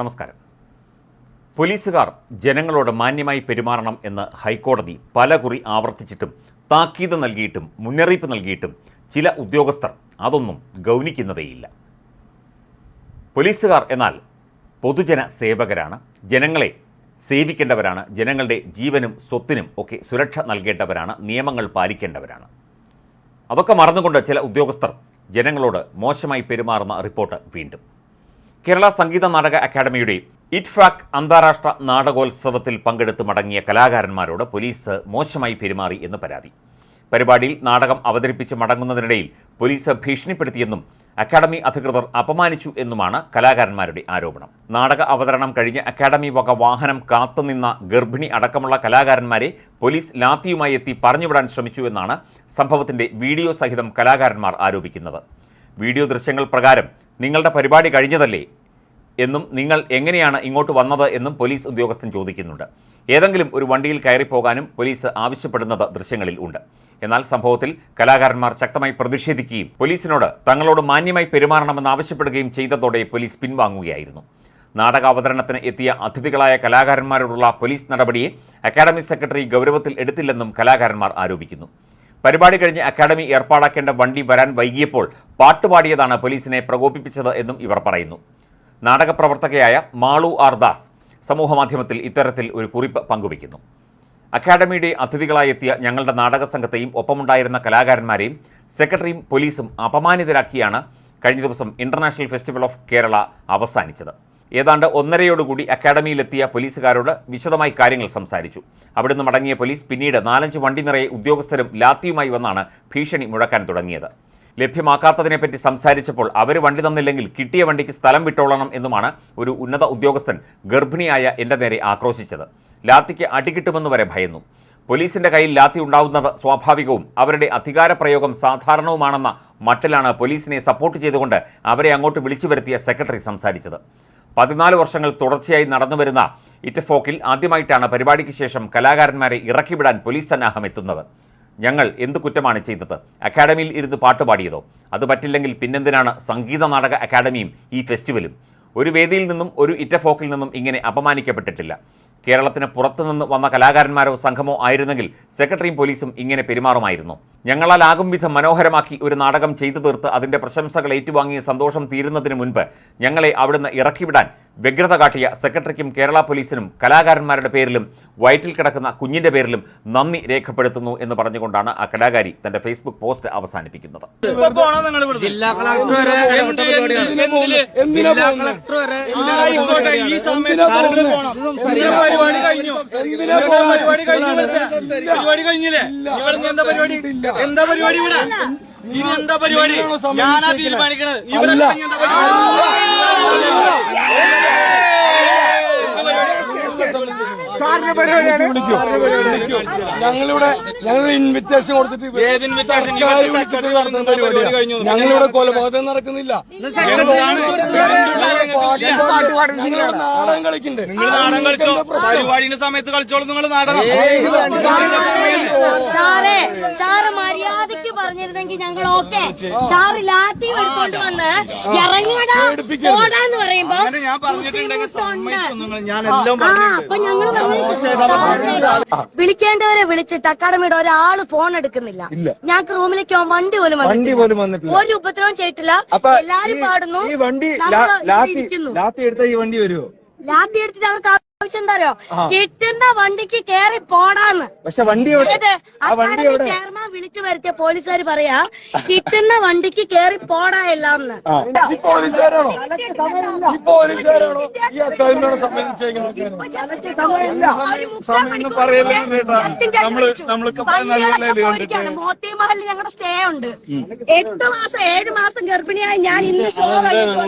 നമസ്കാരം. പോലീസുകാർ ജനങ്ങളോട് മാന്യമായി പെരുമാറണം എന്ന് ഹൈക്കോടതി പലകുറി ആവർത്തിച്ചിട്ടും താക്കീത് നൽകിയിട്ടും മുന്നറിയിപ്പ് നൽകിയിട്ടും ചില ഉദ്യോഗസ്ഥർ അതൊന്നും ഗൗനിക്കുന്നതേയില്ല. പോലീസുകാർ എന്നാൽ പൊതുജന സേവകരാണ്. ജനങ്ങളെ സേവിക്കേണ്ടവരാണ്. ജനങ്ങളുടെ ജീവനും സ്വത്തിനും ഒക്കെ സുരക്ഷ നൽകേണ്ടവരാണ്. നിയമങ്ങൾ പാലിക്കേണ്ടവരാണ്. അതൊക്കെ മറന്നുകൊണ്ട് ചില ഉദ്യോഗസ്ഥർ ജനങ്ങളോട് മോശമായി പെരുമാറുന്ന റിപ്പോർട്ട് വീണ്ടും. കേരള സംഗീത നാടക അക്കാദമിയുടെ ഇറ്റ്ഫാക് അന്താരാഷ്ട്ര നാടകോത്സവത്തിൽ പങ്കെടുത്ത് മടങ്ങിയ കലാകാരന്മാരോട് പോലീസ് മോശമായി പെരുമാറി എന്ന് പരാതി. പരിപാടിയിൽ നാടകം അവതരിപ്പിച്ച് മടങ്ങുന്നതിനിടയിൽ പോലീസ് ഭീഷണിപ്പെടുത്തിയെന്നും അക്കാദമി അധികൃതർ അപമാനിച്ചു എന്നുമാണ് കലാകാരന്മാരുടെ ആരോപണം. നാടക അവതരണം കഴിഞ്ഞ് അക്കാദമി വക വാഹനം കാത്തുനിന്ന ഗർഭിണി അടക്കമുള്ള കലാകാരന്മാരെ പോലീസ് ലാത്തിയുമായി എത്തി പറഞ്ഞുവിടാൻ ശ്രമിച്ചു എന്നാണ് സംഭവത്തിന്റെ വീഡിയോ സഹിതം കലാകാരന്മാർ ആരോപിക്കുന്നത്. വീഡിയോ ദൃശ്യങ്ങൾ പ്രകാരം നിങ്ങളുടെ പരിപാടി കഴിഞ്ഞതല്ലേ എന്നും നിങ്ങൾ എങ്ങനെയാണ് ഇങ്ങോട്ട് വന്നത് എന്നും പോലീസ് ഉദ്യോഗസ്ഥൻ ചോദിക്കുന്നുണ്ട്. ഏതെങ്കിലും ഒരു വണ്ടിയിൽ കയറിപ്പോകാനും പോലീസ് ആവശ്യപ്പെടുന്നത് ദൃശ്യങ്ങളിൽ ഉണ്ട്. എന്നാൽ സംഭവത്തിൽ കലാകാരന്മാർ ശക്തമായി പ്രതിഷേധിക്കുകയും പോലീസിനോട് തങ്ങളോട് മാന്യമായി പെരുമാറണമെന്ന് ആവശ്യപ്പെടുകയും ചെയ്തതോടെ പോലീസ് പിൻവാങ്ങുകയായിരുന്നു. നാടക അവതരണത്തിന് എത്തിയ അതിഥികളായ കലാകാരന്മാരോടുള്ള പോലീസ് നടപടിയെ അക്കാദമി സെക്രട്ടറി ഗൗരവത്തിൽ എടുത്തില്ലെന്നും കലാകാരന്മാർ ആരോപിക്കുന്നു. പരിപാടി കഴിഞ്ഞ് അക്കാദമി ഏർപ്പാടാക്കേണ്ട വണ്ടി വരാൻ വൈകിയപ്പോൾ പാട്ടുപാടിയതാണ് പോലീസിനെ പ്രകോപിപ്പിച്ചത് എന്നും ഇവർ പറയുന്നു. നാടകപ്രവർത്തകയായ മാളു ആർ ദാസ് സമൂഹമാധ്യമത്തിൽ ഇത്തരത്തിൽ ഒരു കുറിപ്പ് പങ്കുവയ്ക്കുന്നു. അക്കാദമിയുടെ അതിഥികളായി എത്തിയ ഞങ്ങളുടെ നാടക സംഘത്തെയും ഒപ്പമുണ്ടായിരുന്ന കലാകാരന്മാരെയും സെക്രട്ടറിയും പോലീസും അപമാനിതരാക്കിയാണ് കഴിഞ്ഞ ദിവസം ഇന്റർനാഷണൽ ഫെസ്റ്റിവൽ ഓഫ് കേരള അവസാനിച്ചത്. ഏതാണ്ട് ഒന്നരയോടുകൂടി അക്കാഡമിയിലെത്തിയ പോലീസുകാരോട് വിശദമായി കാര്യങ്ങൾ സംസാരിച്ചു. അവിടുന്ന് മടങ്ങിയ പോലീസ് പിന്നീട് നാലഞ്ച് വണ്ടി നിറയെ ഉദ്യോഗസ്ഥരും ലാത്തിയുമായി വന്നാണ് ഭീഷണി മുഴക്കാൻ തുടങ്ങിയത്. ലഭ്യമാക്കാത്തതിനെപ്പറ്റി സംസാരിച്ചപ്പോൾ അവർ വണ്ടി തന്നില്ലെങ്കിൽ കിട്ടിയ വണ്ടിക്ക് സ്ഥലം വിട്ടോളണം എന്നുമാണ് ഒരു ഉന്നത ഉദ്യോഗസ്ഥൻ ഗർഭിണിയായ എന്റെ നേരെ ആക്രോശിച്ചത്. ലാത്തിക്ക് അടികിട്ടുമെന്ന് വരെ ഭയന്നു. പോലീസിന്റെ കയ്യിൽ ലാത്തി ഉണ്ടാവുന്നത് സ്വാഭാവികവും അവരുടെ അധികാര പ്രയോഗം സാധാരണവുമാണെന്ന മട്ടിലാണ് പോലീസിനെ സപ്പോർട്ട് ചെയ്തുകൊണ്ട് അവരെ അങ്ങോട്ട് വിളിച്ചു വരുത്തിയ സെക്രട്ടറി സംസാരിച്ചത്. പതിനാല് വർഷങ്ങൾ തുടർച്ചയായി നടന്നുവരുന്ന ഇറ്റഫോക്കിൽ ആദ്യമായിട്ടാണ് പരിപാടിക്ക് ശേഷം കലാകാരന്മാരെ ഇറക്കിവിടാൻ പോലീസ് സന്നാഹം എത്തുന്നത്. ഞങ്ങൾ എന്ത് കുറ്റമാണ് ചെയ്തത്? അക്കാഡമിയിൽ ഇരുന്ന് പാട്ട് പാടിയതോ? അത് പറ്റില്ലെങ്കിൽ പിന്നെന്തിനാണ് സംഗീത നാടക അക്കാഡമിയും ഈ ഫെസ്റ്റിവലും? ഒരു വേദിയിൽ നിന്നും ഒരു ഇറ്റഫോക്കിൽ നിന്നും ഇങ്ങനെ അപമാനിക്കപ്പെട്ടിട്ടില്ല. കേരളത്തിന് പുറത്തുനിന്ന് വന്ന കലാകാരന്മാരോ സംഘമോ ആയിരുന്നെങ്കിൽ സെക്രട്ടറിയും പോലീസും ഇങ്ങനെ പെരുമാറുമായിരുന്നു. ഞങ്ങളാലാകും വിധം മനോഹരമാക്കി ഒരു നാടകം ചെയ്തു തീർത്ത് അതിന്റെ പ്രശംസകൾ ഏറ്റുവാങ്ങിയ സന്തോഷം തീരുന്നതിന് മുൻപ് ഞങ്ങളെ അവിടുന്ന് ഇറക്കിവിടാൻ വ്യഗ്രത കാട്ടിയ സെക്രട്ടറിക്കും കേരള പോലീസിനും കലാകാരന്മാരുടെ പേരിലും വയറ്റിൽ കിടക്കുന്ന കുഞ്ഞിന്റെ പേരിലും നന്ദി രേഖപ്പെടുത്തുന്നു എന്ന് പറഞ്ഞുകൊണ്ടാണ് ആ കലാകാരി തന്റെ ഫേസ്ബുക്ക് പോസ്റ്റ് അവസാനിപ്പിക്കുന്നത്. ജില്ലാ കളക്ടർ പരിപാടി പരിപാടി. പരിപാടി കഴിഞ്ഞില്ലേ? എന്താ പരിപാടി? എന്താ പരിപാടി ഇവിടെ? ഇനി എന്താ പരിപാടി? ഞാനാ തീരുമാനിക്കണത്. ഇവിടെ എന്താ സാറിന്റെ പരിപാടിയാണ്. ഞങ്ങളിവിടെ ഞങ്ങൾ ഇൻവിറ്റേഷൻ കൊടുത്തിട്ട്. ഞങ്ങളിവിടെ കൊലപാതകം നടക്കുന്നില്ല. ഞങ്ങളിവിടെ നാടകം കളിക്കുന്നുണ്ട് നിങ്ങൾ നാടകം കളിച്ചോ? പരിപാടിയുടെ സമയത്ത് കളിച്ചോളൂ നിങ്ങൾ നാടകം. സാറേ സാറ് മര്യാദയ്ക്ക് പറഞ്ഞിരുന്നെങ്കിൽ ഞങ്ങൾ ഓക്കെ. സാറ് ലാത്തി എടുത്തോണ്ട് വന്ന് ഇറങ്ങിയടാ ഓടാന്ന് പറയുമ്പോ അപ്പൊ ഞങ്ങൾ വിളിക്കേണ്ടവരെ വിളിച്ചിട്ട് അക്കാഡമിയുടെ ഒരാൾ ഫോൺ എടുക്കുന്നില്ല. ഞങ്ങൾക്ക് റൂമിലേക്ക് പോകാൻ വണ്ടി പോലും വണ്ടി പോലും വന്നിട്ടില്ല. ഒരു ഉപദ്രവം ചെയ്തിട്ടില്ല. എല്ലാരും പാടുന്നു. ഈ വണ്ടി ലാത്തി എടുത്ത ഈ വണ്ടി വരുമോ ലാത്തി എടുത്തിട്ട് അവർക്ക് ആവശ്യം എന്താ കിട്ടുന്ന വണ്ടിക്ക് കേറി പോടാന്ന്. പക്ഷെ വണ്ടി എവിടെ? ആ വണ്ടി അക്കാഡമി എവിടെ? ചെയർമാൻ വിളിച്ചു വരുത്തിയ പോലീസുകാർ പറയാ കിട്ടുന്ന വണ്ടിക്ക് കേറി പോടാ എല്ലാം ആ. ഈ പോലീസുകാരാണോ? ഈ പോലീസുകാരാണോ? ഈ അക്കാദമിയോട് സംബന്ധിച്ചേക്കുന്നത് സമയം പറയുന്നത് കേട്ടാ. നമ്മൾ നമ്മളൊക്കെ നല്ലതല്ലേ കണ്ടിട്ട് മോത്തിമഹലിൽ ഞങ്ങളുടെ സ്റ്റേ ഉണ്ട്. എട്ട് മാസം ഏഴ് മാസം ഗർഭിണിയായി ഞാൻ ഇന്ന് ഷോ കഴിഞ്ഞിട്ട്